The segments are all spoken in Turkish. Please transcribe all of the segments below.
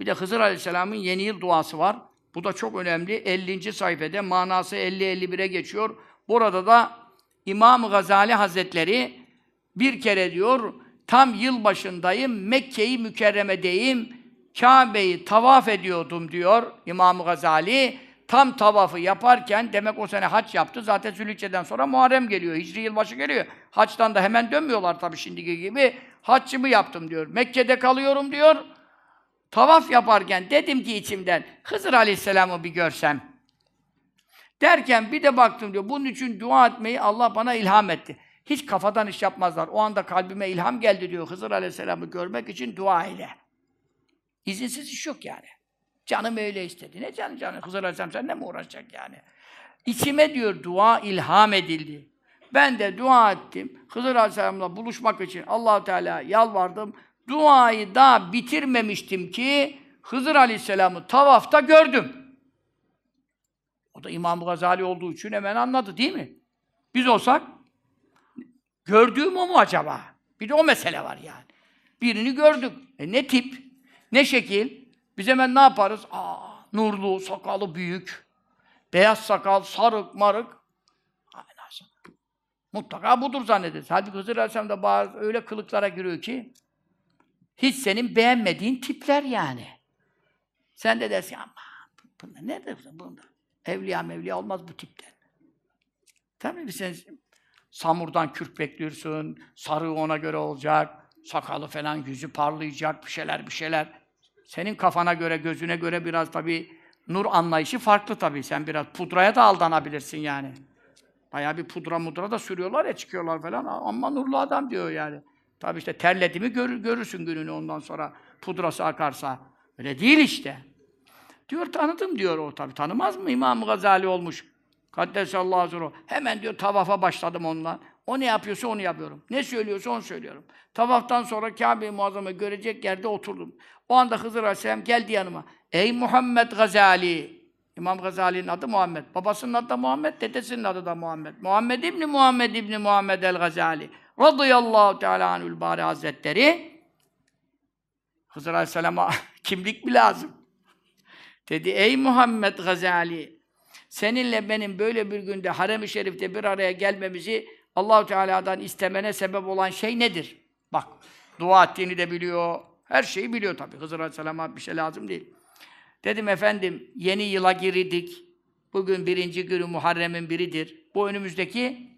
Bir de Hızır Aleyhisselam'ın yeni yıl duası var. Bu da çok önemli. 50. sayfada manası 50-51'e geçiyor. Burada da İmam Gazali Hazretleri bir kere diyor tam yıl başındayım Mekke'yi mükerremedeyim Kabe'yi tavaf ediyordum diyor İmam Gazali. Tam tavafı yaparken demek o sene haç yaptı. Zaten Zülhicce'den sonra Muharrem geliyor. Hicri yılbaşı geliyor. Haçtan da hemen dönmüyorlar tabii şimdiki gibi. Haccımı yaptım diyor. Mekke'de kalıyorum diyor. Tavaf yaparken dedim ki içimden Hızır Aleyhisselam'ı bir görsem. Derken bir de baktım diyor. Bunun için dua etmeyi Allah bana ilham etti. Hiç kafadan iş yapmazlar. O anda kalbime ilham geldi diyor. Hızır Aleyhisselam'ı görmek için dua ile. İzinsiz iş yok yani. Canım öyle istedi. Ne canı canı? Hızır Aleyhisselam sen ne mi uğraşacak yani? İçime diyor dua ilham edildi. Ben de dua ettim. Hızır Aleyhisselam'la buluşmak için allah Teala yalvardım. Duayı daha bitirmemiştim ki Hızır Aleyhisselam'ı tavafta gördüm. O da İmam Gazali olduğu için hemen anladı değil mi? Biz olsak gördüğüm o mu acaba? Bir de o mesele var yani. Birini gördük. E ne tip, ne şekil? Biz hemen ne yaparız? Aa, nurlu, sakalı büyük, beyaz sakal, sarık, marık. Mutlaka budur zannederiz. Halbuki Hızır Aleyhisselam da bazı öyle kılıklara giriyor ki hiç senin beğenmediğin tipler yani. Sen de dersin ama bunda nerede bunda? Evliya mevliya olmaz bu tipten. Tabii sen samurdan kürk bekliyorsun, sarığı ona göre olacak, sakalı falan yüzü parlayacak, bir şeyler bir şeyler. Senin kafana göre, gözüne göre biraz tabii nur anlayışı farklı tabii. Sen biraz pudraya da aldanabilirsin yani. Bayağı bir pudra mudra da sürüyorlar ya çıkıyorlar falan. Amma nurlu adam diyor yani. Tabii işte terledi mi gör, görürsün gününü ondan sonra pudrası akarsa. Öyle değil işte. Diyor tanıdım diyor o tabii. Tanımaz mı İmam Gazali olmuş. Kaddesallahu azru. Hemen diyor tavafa başladım onunla. O ne yapıyorsa onu yapıyorum. Ne söylüyorsa onu söylüyorum. Tavaftan sonra Kabe-i Muazzam'ı görecek yerde oturdum. O anda Hızır Aleyhisselam geldi yanıma. Ey Muhammed Gazali! İmam Gazali'nin adı Muhammed. Babasının adı da Muhammed, dedesinin adı da Muhammed. Muhammed İbni Muhammed İbni Muhammed el-Gazali. Radıyallahu Teala anül bari hazretleri. Hızır Aleyhisselam'a kimlik mi lazım? Dedi, ey Muhammed Gazali, seninle benim böyle bir günde harem-i şerifte bir araya gelmemizi Allahu Teala'dan istemene sebep olan şey nedir? Bak, dua ettiğini de biliyor, her şeyi biliyor tabii. Hızır Aleyhisselam'a bir şey lazım değil. Dedim efendim, yeni yıla girdik. Bugün birinci günü Muharrem'in biridir. Bu önümüzdeki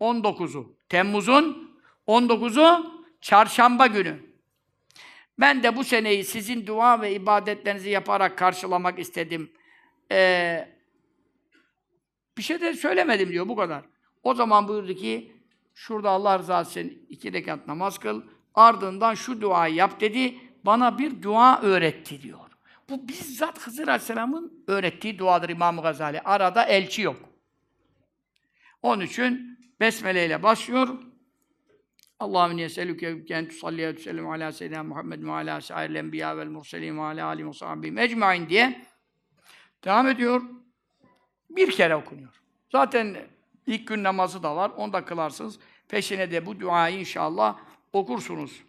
19'u. Temmuz'un 19'u çarşamba günü. Ben de bu seneyi sizin dua ve ibadetlerinizi yaparak karşılamak istedim. Ee, bir şey de söylemedim diyor, bu kadar. O zaman buyurdu ki, şurada Allah rızası için iki rekat namaz kıl, ardından şu duayı yap dedi, bana bir dua öğretti diyor. Bu bizzat Hızır Aleyhisselam'ın öğrettiği duadır İmam Gazali. Arada elçi yok. Onun için Besmele ile başlıyor. Allahümme yeselüke ken tusalliye ve tüsellim ala seyyidina Muhammed ve ala sairil enbiya vel murselin ve ala alihi ve sahbihi ecmain diye devam ediyor. Bir kere okunuyor. Zaten ilk gün namazı da var. Onu da kılarsınız. Peşine de bu duayı inşallah okursunuz.